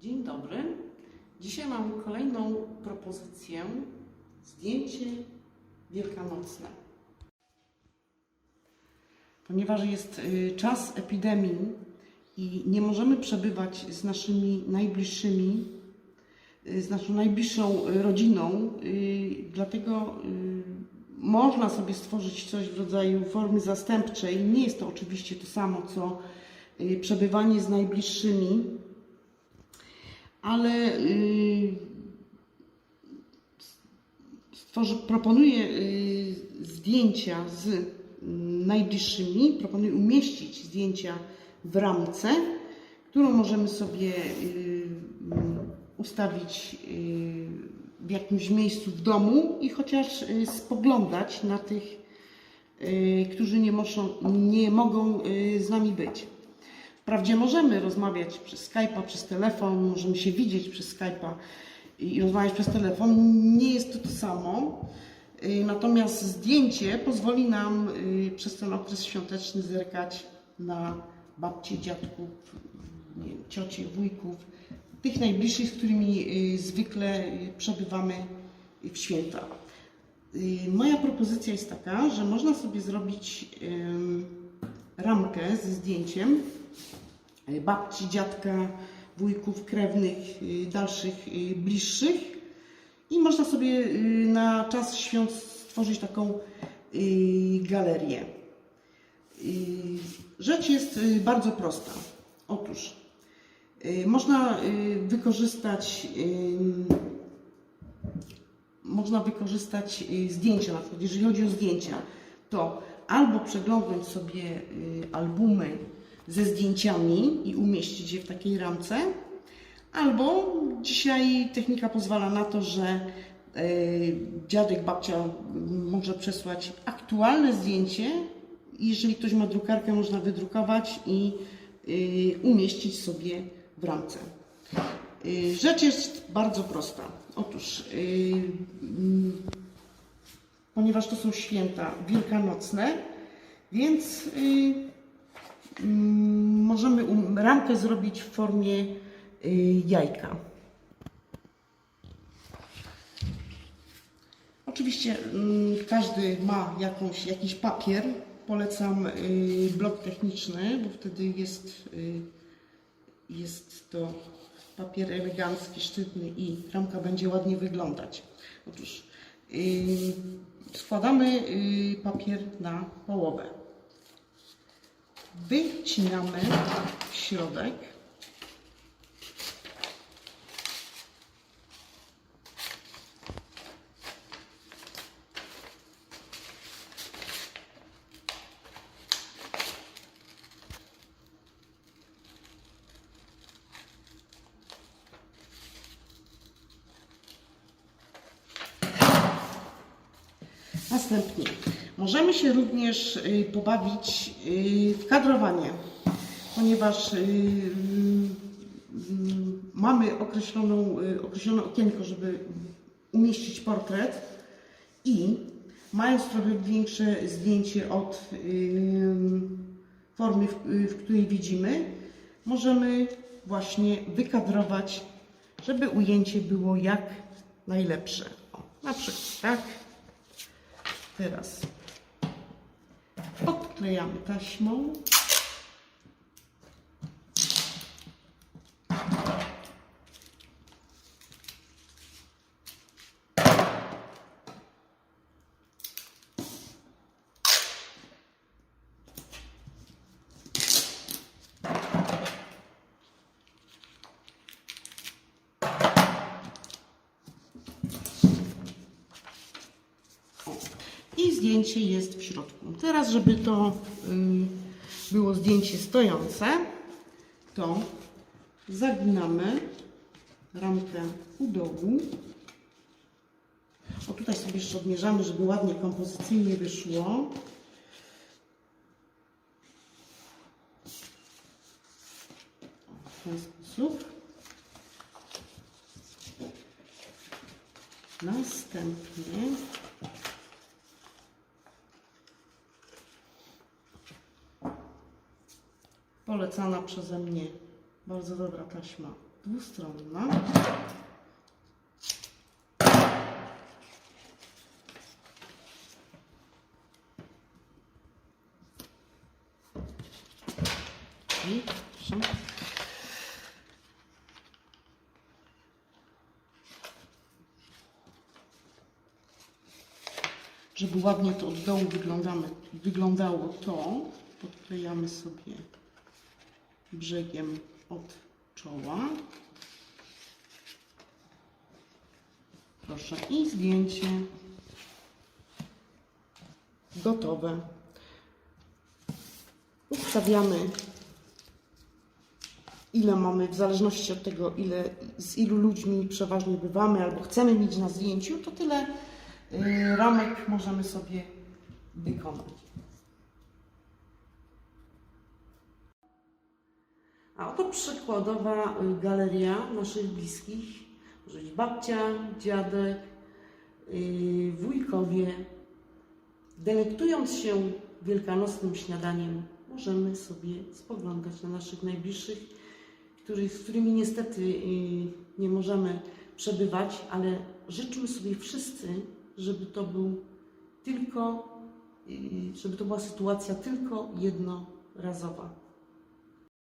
Dzień dobry. Dzisiaj mam kolejną propozycję. Zdjęcie wielkanocne. Ponieważ jest y, czas epidemii i nie możemy przebywać z naszymi najbliższymi, y, z naszą najbliższą rodziną, y, dlatego można sobie stworzyć coś w rodzaju formy zastępczej. Nie jest to oczywiście to samo, co przebywanie z najbliższymi, ale y, stworzy, proponuję y, zdjęcia z y, najbliższymi, proponuję umieścić zdjęcia w ramce, którą możemy sobie y, mm, ustawić w jakimś miejscu w domu i chociaż spoglądać na tych, którzy nie, muszą, nie mogą z nami być. Wprawdzie możemy rozmawiać przez Skype'a, przez telefon, możemy się widzieć przez Skype'a i rozmawiać przez telefon. Nie jest to to samo. Y, Natomiast zdjęcie pozwoli nam y, przez ten okres świąteczny zerkać na babcie, dziadków, ciocie, wujków, tych najbliższych, z którymi y, zwykle przebywamy w święta. Moja propozycja jest taka, że można sobie zrobić ramkę ze zdjęciem babci, dziadka, wujków, krewnych, y, dalszych, y, bliższych. I można sobie na czas świąt stworzyć taką galerię. Rzecz jest bardzo prosta. Otóż można wykorzystać można wykorzystać zdjęcia, na przykład jeżeli chodzi o zdjęcia, to albo przeglądnąć sobie albumy ze zdjęciami i umieścić je w takiej ramce, albo dzisiaj technika pozwala na to, że y, dziadek, babcia może przesłać aktualne zdjęcie. Jeżeli ktoś ma drukarkę, można wydrukować i y, umieścić sobie w ramce. Y, Rzecz jest bardzo prosta. Otóż, ponieważ to są święta wielkanocne, więc możemy um- ramkę zrobić w formie y, jajka. Oczywiście mm, każdy ma jakąś, jakiś papier. Polecam y, blok techniczny, bo wtedy jest, y, jest to papier elegancki, sztywny i ramka będzie ładnie wyglądać. Otóż składamy papier na połowę. Wycinamy środek. Następnie możemy się również y, pobawić y, w kadrowanie, ponieważ y, mm, mamy określoną, określone okienko, żeby umieścić portret i mając trochę większe zdjęcie od formy, w, w której widzimy, możemy właśnie wykadrować, żeby ujęcie było jak najlepsze. O, na przykład tak. Teraz odklejamy taśmą. O. I zdjęcie jest w środku. Teraz, żeby to było zdjęcie stojące, to zaginamy ramkę u dołu. O tutaj sobie jeszcze odmierzamy, żeby ładnie kompozycyjnie wyszło. W ten sposób. Następnie polecana przeze mnie bardzo dobra taśma dwustronna. I. Żeby ładnie to od dołu wyglądało to, podklejamy sobie brzegiem od czoła. Proszę i zdjęcie gotowe. Ustawiamy ile mamy, w zależności od tego, ile, z ilu ludźmi przeważnie bywamy albo chcemy mieć na zdjęciu, to tyle y, ramek możemy sobie wykonać. A oto przykładowa y, galeria naszych bliskich. Może być babcia, dziadek, y, wujkowie. Delektując się wielkanocnym śniadaniem, możemy sobie spoglądać na naszych najbliższych, z którymi niestety y, nie możemy przebywać, ale życzymy sobie wszyscy, żeby to był tylko, żeby to była sytuacja tylko jednorazowa.